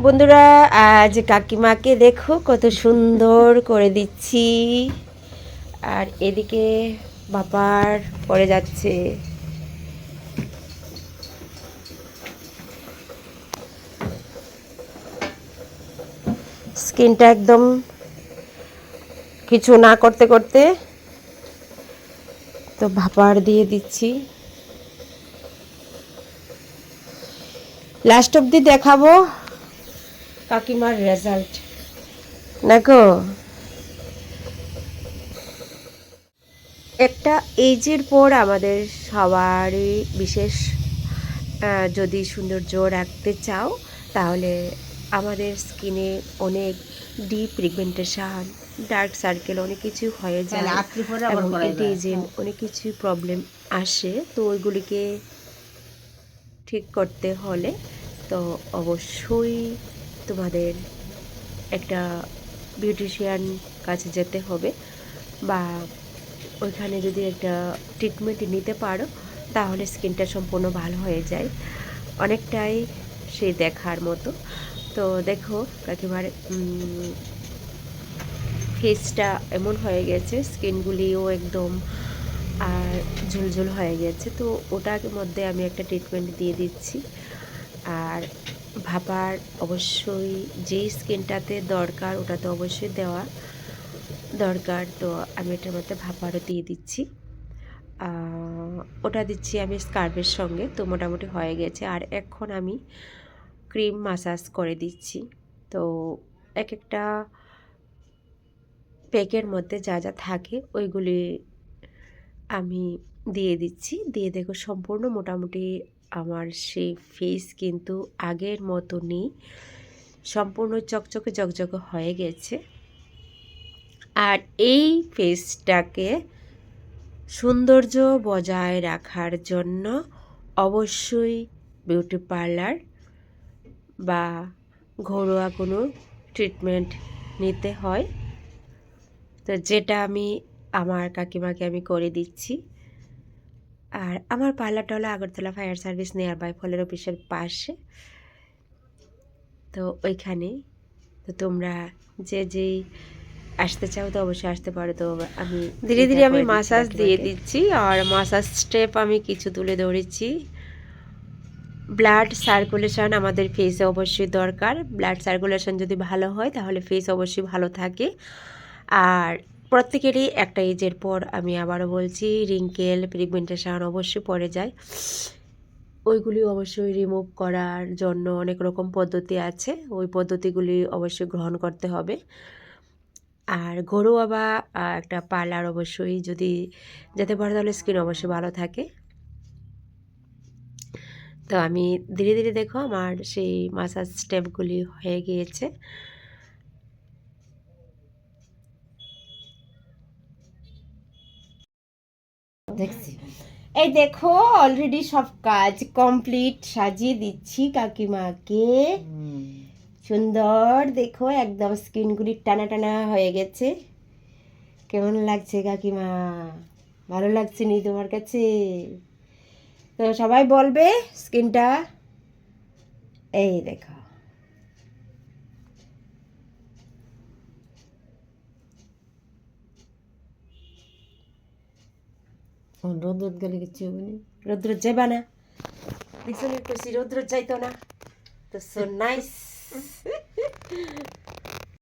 বন্ধুরা, আজ কাকিমাকে দেখো, কত সুন্দর করে দিচ্ছি। আর এদিকে বাবার পড়ে যাচ্ছে। স্কিনটা একদম কিছু না করতে করতে তো ভাপার দিয়ে দিচ্ছি। লাস্ট অবধি দেখাবো। কাকিমার রেজাল্ট নাকো একটা এজের পর আমাদের সবারই বিশেষ যদি সৌন্দর্য রাখতে চাও তাহলে আমাদের স্কিনে অনেক ডিপ পিগমেন্টেশন ডার্ক সার্কেল অনেক কিছু হয়ে যায় এবং এন্টিএজিং অনেক কিছু প্রবলেম আসে। তো ওইগুলিকে ঠিক করতে হলে তো অবশ্যই তোমাদের একটা বিউটিশিয়ান কাছে যেতে হবে বা ওইখানে যদি একটা ট্রিটমেন্ট নিতে পারো, তাহলে স্কিনটা সম্পূর্ণ ভালো হয়ে যায়। অনেকটাই সে দেখার মতো। তো দেখো কাকিমার ফেসটা এমন হয়ে গেছে স্কিনগুলিও একদম, আর ঝুলঝুল হয়ে গেছে। তো ওটার মধ্যে আমি একটা ট্রিটমেন্ট দিয়ে দিচ্ছি। আর ভাপার অবশ্যই যেই স্কিনটাতে দরকার ওটা তো অবশ্যই দেওয়া দরকার। তো আমি এটার মধ্যে ভাপারও দিয়ে দিচ্ছি। ওটা দিচ্ছি আমি স্কার্ফের সঙ্গে। তো মোটামুটি হয়ে গেছে। আর এখন আমি ক্রিম মাসাজ করে দিচ্ছি। তো এক একটা প্যাকের মধ্যে যা যা থাকে ওইগুলি আমি দিয়ে দিচ্ছি। দিয়ে দেখো সম্পূর্ণ মোটামুটি আমার সেই ফেস কিন্তু আগের মতো নেই সম্পূর্ণ চকচকে জকজকে হয়ে গেছে। আর এই ফেসটাকে সৌন্দর্য বজায় রাখার জন্য অবশ্যই বিউটি পার্লার বা ঘরোয়া কোনো ট্রিটমেন্ট নিতে হয়। তো যেটা আমি, আমার কাকিমাকে আমি করে দিচ্ছি। আর আমার পার্লারটা হলো Agartala fire service near by ফলের অফিসের পাশে। তো ওইখানে। তো তোমরা যে যেই আসতে চাও তো অবশ্যই আসতে পারো। তো আমি ধীরে ধীরে আমি মাসাজ দিয়ে দিচ্ছি আর মাসাজ স্টেপ আমি কিছু তুলে ধরেছি। ব্লাড সার্কুলেশন আমাদের ফেসে অবশ্যই দরকার। ব্লাড সার্কুলেশন যদি ভালো হয় তাহলে ফেস অবশ্যই ভালো থাকে। আর প্রত্যেকেরই একটা এজের পর আমি আবারও বলছি, রিঙ্কেল পিগমেন্টেশন অবশ্যই পড়ে যায়। ওইগুলি অবশ্যই রিমুভ করার জন্য অনেক রকম পদ্ধতি আছে। ওই পদ্ধতিগুলি অবশ্যই গ্রহণ করতে হবে। আর ঘরোয়া বা একটা পার্লার অবশ্যই যদি যেতে পারো তাহলে স্কিন অবশ্যই ভালো থাকে। তো আমি ধীরে ধীরে দেখো আমার সেই মাসাজ স্টেপগুলি হয়ে গিয়েছে। দেখছি। এই দেখো অলরেডি সব কাজ কমপ্লিট সাজিয়ে দিচ্ছি কাকিমাকে। সুন্দর, দেখো, একদম স্কিনগুলি টানা টানা হয়ে গেছে। কেমন লাগছে কাকিমা? ভালো লাগছে নি তোমার কাছে? তো সবাই বলবে স্কিনটা এই দেখো। রোদ গেলে কিছু হবে না রৌদ্র যাবা না দেখছ করছি রৌদ্র যাইতো না তো সো নাইস